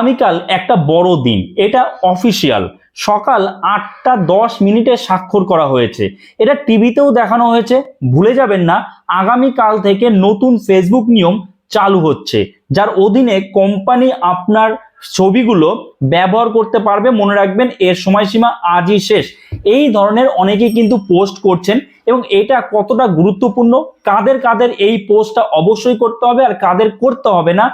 আগামীকাল একটা বড় দিন। এটা অফিসিয়াল সকাল আটটা দশ মিনিটে স্বাক্ষর করা হয়েছে। এটা টিভিতেও দেখানো হয়েছে। ভুলে যাবেন না, আগামীকাল থেকে নতুন ফেসবুক নিয়ম চালু হচ্ছে। যার অধীনে কোম্পানি আপনার ছবিগুলো ব্যবহার করতে পারবে, মনে রাখবেন এর সময়সীমা আজই শেষ। এই ধরনের অনেকেই কিন্তু পোস্ট করছেন এবং এটা কতটা গুরুত্বপূর্ণ, কাদের কাদের এই পোস্টটা অবশ্যই করতে হবে আর কাদের করতে হবে না,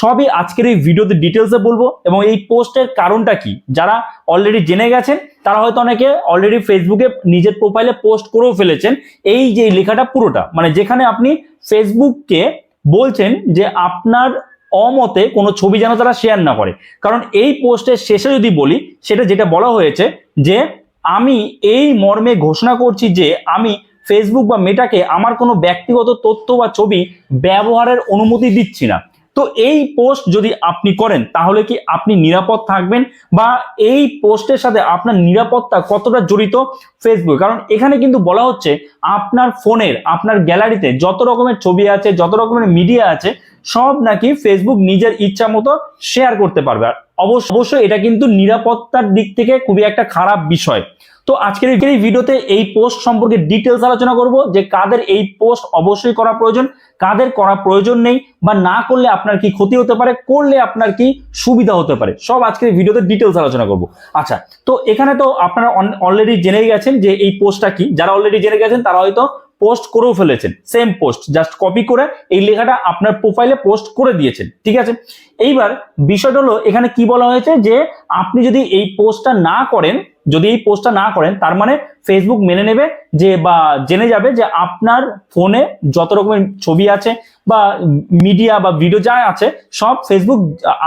সবই আজকের এই ভিডিওতে ডিটেলসে বলব। এবং এই পোস্টের কারণটা কি? যারা অলরেডি জেনে গেছেন, তারা হয়তো অনেকে অলরেডি ফেসবুকে নিজের প্রোফাইলে পোস্ট করেও ফেলেছেন। এই যে লেখাটা পুরোটা মানে যেখানে আপনি ফেসবুককে বলছেন যে আপনার অমতে কোনো ছবি যেন তারা শেয়ার না করে। কারণ এই পোস্টের শেষে যদি বলি, সেটা যেটা বলা হয়েছে যে আমি এই মর্মে ঘোষণা করছি যে আমি ফেসবুক বা মেটাকে আমার কোনো ব্যক্তিগত তথ্য বা ছবি ব্যবহারের অনুমতি দিচ্ছি না। তো এই পোস্ট যদি আপনি করেন, তাহলে কি আপনি নিরাপদ থাকবেন? বা এই পোস্টের সাথে আপনার নিরাপত্তা কতটা জড়িত ফেসবুক কারণ এখানে কিন্তু বলা হচ্ছে, আপনার ফোনের, আপনার গ্যালারিতে যত রকমের ছবি আছে, যত রকমের মিডিয়া আছে, সব নাকি ফেসবুক নিজের ইচ্ছা মতো শেয়ার করতে পারবে। আর অবশ্য, অবশ্যই এটা কিন্তু নিরাপত্তার দিক থেকে খুবই একটা খারাপ বিষয়। তো আজকের এই- ভিডিওতে এই পোস্ট সম্পর্কে ডিটেলস আলোচনা করব যে কাদের এই পোস্ট অবশ্যই করা প্রয়োজন, কাদের করা প্রয়োজন নেই বা না করলে আপনার কি ক্ষতি হতে পারে, করলে আপনার কি সুবিধা হতে পারে, সব আজকের ভিডিওতে ডিটেলস আলোচনা করব। আচ্ছা তো এখানে তো আপনারা অলরেডি জেনে গেছেন যে এই পোস্টটা কি, যারা অলরেডি জেনে গেছেন তারা হয়তো পোস্ট করেও ফেলেছেন সেম পোস্ট জাস্ট কপি করে এই লেখাটা আপনার প্রোফাইলে পোস্ট করে দিয়েছেন, ঠিক আছে? এইবার বিষয়টা হলো, এখানে কি বলা হয়েছে যে আপনি যদি এই পোস্টটা না করেন যদি এই পোস্টটা না করেন, তার মানে ফেসবুক মেনে নেবে যে বা জেনে যাবে যে আপনার ফোনে যত রকমের ছবি আছে বা মিডিয়া বা ভিডিও যা আছে, সব ফেসবুক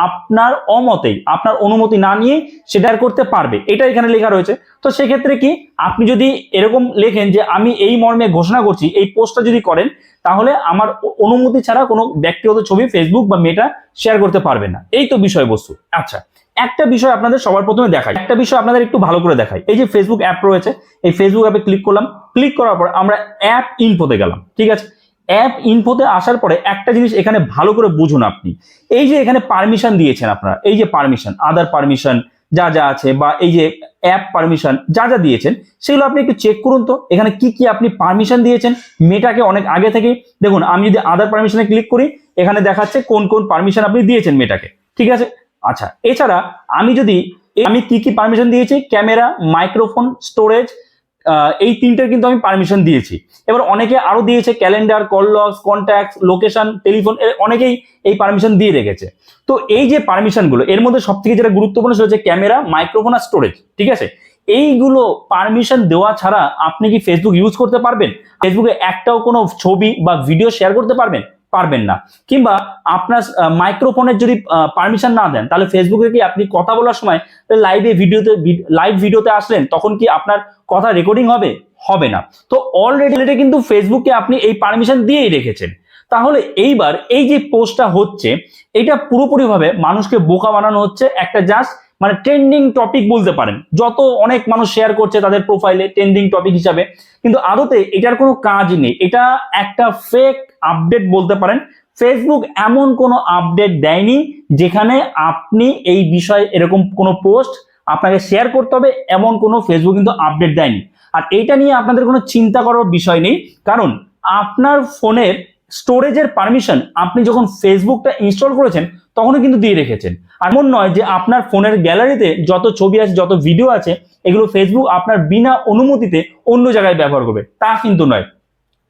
আপনার অমতেই, আপনার অনুমতি না নিয়েই সেটা করতে পারবে। এটা এখানে লেখা রয়েছে। তো সেক্ষেত্রে কি, আপনি যদি এরকম লেখেন যে আমি এই মর্মে ঘোষণা করছি, এই পোস্টটা যদি করেন, তাহলে আমার অনুমতি ছাড়া কোনো ব্যক্তিগত ছবি ফেসবুক বা মেটা শেয়ার করতে পারবে না। এই তো বিষয়বস্তু। আচ্ছা একটা বিষয় আপনাদের সবার প্রথমে দেখাই। একটা বিষয় আপনাদের একটু ভালো করে দেখাই। এই যে ফেসবুক অ্যাপ রয়েছে, এই ফেসবুক অ্যাপে ক্লিক করলাম। ক্লিক করার পর আমরা অ্যাপ ইনফোতে গেলাম, ঠিক আছে? অ্যাপ ইনফোতে আসার পরে একটা জিনিস এখানে ভালো করে বুঝুন আপনি। এই যে এখানে পারমিশন দিয়েছেন আপনারা, এই যে পারমিশন আদার পারমিশন যা যা আছে বা এই যে অ্যাপ পারমিশন যা যা দিয়েছেন, সেগুলো আপনি একটু চেক করুন তো। এখানে কি কি আপনি পারমিশন দিয়েছেন মেটাকে অনেক আগে থেকেই। দেখুন, আমি যদি আদার পারমিশনে ক্লিক করি, এখানে দেখাচ্ছে কোন কোন পারমিশন আপনি দিয়েছেন মেটাকে ঠিক আছে? আচ্ছা এছাড়া আমি যদি আমি কি কি পারমিশন দিয়েছি? ক্যামেরা মাইক্রোফোন স্টোরেজ এই তিনটের কিন্তু আমি পারমিশন দিয়েছি। এবার অনেকে আরও দিয়েছে calendar call logs contact location telephone অনেকেই এই পারমিশন দিয়ে রেখেছে। তো এই যে পারমিশনগুলো এর মধ্যে সব থেকে যেটা গুরুত্বপূর্ণ সেটা হচ্ছে ক্যামেরা মাইক্রোফোন আর স্টোরেজ ঠিক আছে? এইগুলো পারমিশন দেওয়া ছাড়া আপনি কি ফেসবুক ইউজ করতে পারবেন? ফেসবুকে একটাও কোনো ছবি বা ভিডিও শেয়ার করতে পারবেন? পারবেন না। কিংবা আপনার মাইক্রোফোনের যদি পারমিশন না দেন, তাহলে ফেসবুকে কি আপনি কথা বলার সময় লাইভে ভিডিওতে লাইভ ভিডিওতে আসলেন, তখন কি আপনার কথা রেকর্ডিং হবে? হবে না। তো অলরেডি কিন্তু ফেসবুকে আপনি এই পারমিশন দিয়েই রেখেছেন। তাহলে এইবার এই যে পোস্টটা হচ্ছে, এটা পুরোপুরিভাবে মানুষকে বোকা বানানো হচ্ছে, একটা জাস্ট মানে ট্রেন্ডিং টপিক বলতে পারেন। যত অনেক মানুষ শেয়ার করছে তাদের প্রোফাইলে ট্রেন্ডিং টপিক হিসাবে, কিন্তু আদতে এটার কোনো কাজ নেই। এটা একটা ফেক আপডেট বলতে পারেন। ফেসবুক এমন কোনো আপডেট দেয়নি যেখানে আপনি এই বিষয়ে এরকম কোনো পোস্ট আপনাকে শেয়ার করতে হবে, এমন কোনো ফেসবুক কিন্তু আপডেট দেয়নি। আর এইটা নিয়ে আপনাদের কোনো চিন্তা করার বিষয় নেই। কারণ আপনার ফোনের স্টোরেজের পারমিশন আপনি যখন ফেসবুকটা ইনস্টল করেছেন, তখনও কিন্তু দিয়ে রেখেছেন। এমন নয় যে আপনার ফোনের গ্যালারিতে যত ছবি আছে, যত ভিডিও আছে, এগুলো ফেসবুক আপনার বিনা অনুমতিতে অন্য জায়গায় ব্যবহার করবে। তা কিন্তু নয়।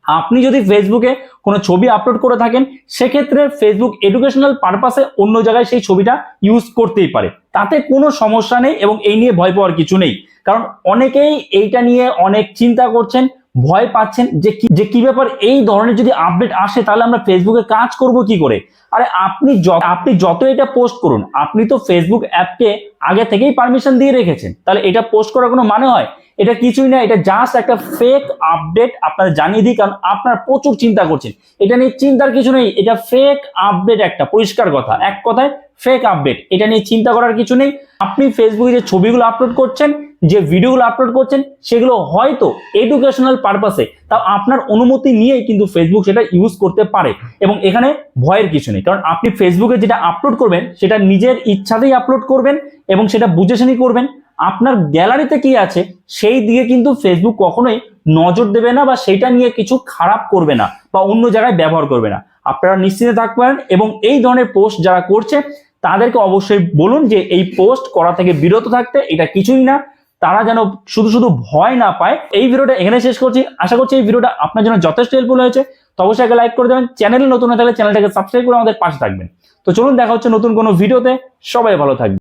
আপনি যদি ফেসবুকে কোনো ছবি আপলোড করে থাকেন, সেক্ষেত্রে ফেসবুক এডুকেশনাল পারপাসে অন্য জায়গায় সেই ছবিটা ইউজ করতেই পারে। তাতে কোনো সমস্যা নেই এবং এই নিয়ে ভয় পাওয়ার কিছু নেই। কারণ অনেকেই এইটা নিয়ে অনেক চিন্তা করছেন ভয় পাচ্ছেন যে কি যে কি ব্যাপার এই ধরনের যদি আপডেট আসে, তাহলে আমরা ফেসবুকে কাজ করব কি করে? আরে আপনি আপনি যত এটা পোস্ট করুন, আপনি তো ফেসবুক অ্যাপকে আগে থেকেই পারমিশন দিয়ে রেখেছেন। তাহলে এটা পোস্ট করার কোনো মানে হয়? এটা কিছুই না, এটা জাস্ট একটা ফেক আপডেট আপনাদের জানিয়ে দিই, কারণ আপনারা প্রচুর চিন্তা করছেন। এটা নিয়ে চিন্তার কিছু নেই, এটা ফেক আপডেট একটা, পরিষ্কার কথা। এক কথায় ফেক আপডেট এটা নিয়ে চিন্তা করার কিছু নেই। আপনি ফেসবুকে যে ছবিগুলো আপলোড করছেন যে ভিডিওগুলো আপলোড করছেন, সেগুলো হয়তো এডুকেশনাল পারপাসে তাও আপনার অনুমতি নিয়েই কিন্তু ফেসবুক সেটা ইউজ করতে পারে। এবং এখানে ভয়ের কিছু নেই, কারণ আপনি ফেসবুকে যেটা আপলোড করবেন, সেটা নিজের ইচ্ছাতেই আপলোড করবেন এবং সেটা বুঝে শুনেই করবেন। আপনার গ্যালারিতে কি আছে, সেই দিকে কিন্তু ফেসবুক কখনোই নজর দেবে না বা সেটা নিয়ে কিছু খারাপ করবে না বা অন্য জায়গায় ব্যবহার করবে না। আপনারা নিশ্চিন্তে থাকতে পারেন এবং এই ধরনের পোস্ট যারা করছে, তাদেরকে অবশ্যই বলুন যে এই পোস্ট করা থেকে বিরত থাকতে এটা কিছুই না। তারা যেন শুধু শুধু ভয় না পায়। এই ভিডিওটা এখানে শেষ করছি। আশা করছি এই ভিডিওটা আপনার জন্য যথেষ্ট হেল্পফুল হয়েছে। তো অবশ্যই একে লাইক করে দেবেন। চ্যানেল নতুন হয়ে থাকলে চ্যানেলটাকে সাবস্ক্রাইব করে আমাদের পাশে থাকবেন। তো চলুন দেখা হচ্ছে নতুন কোনো ভিডিওতে। সবাই ভালো থাকবে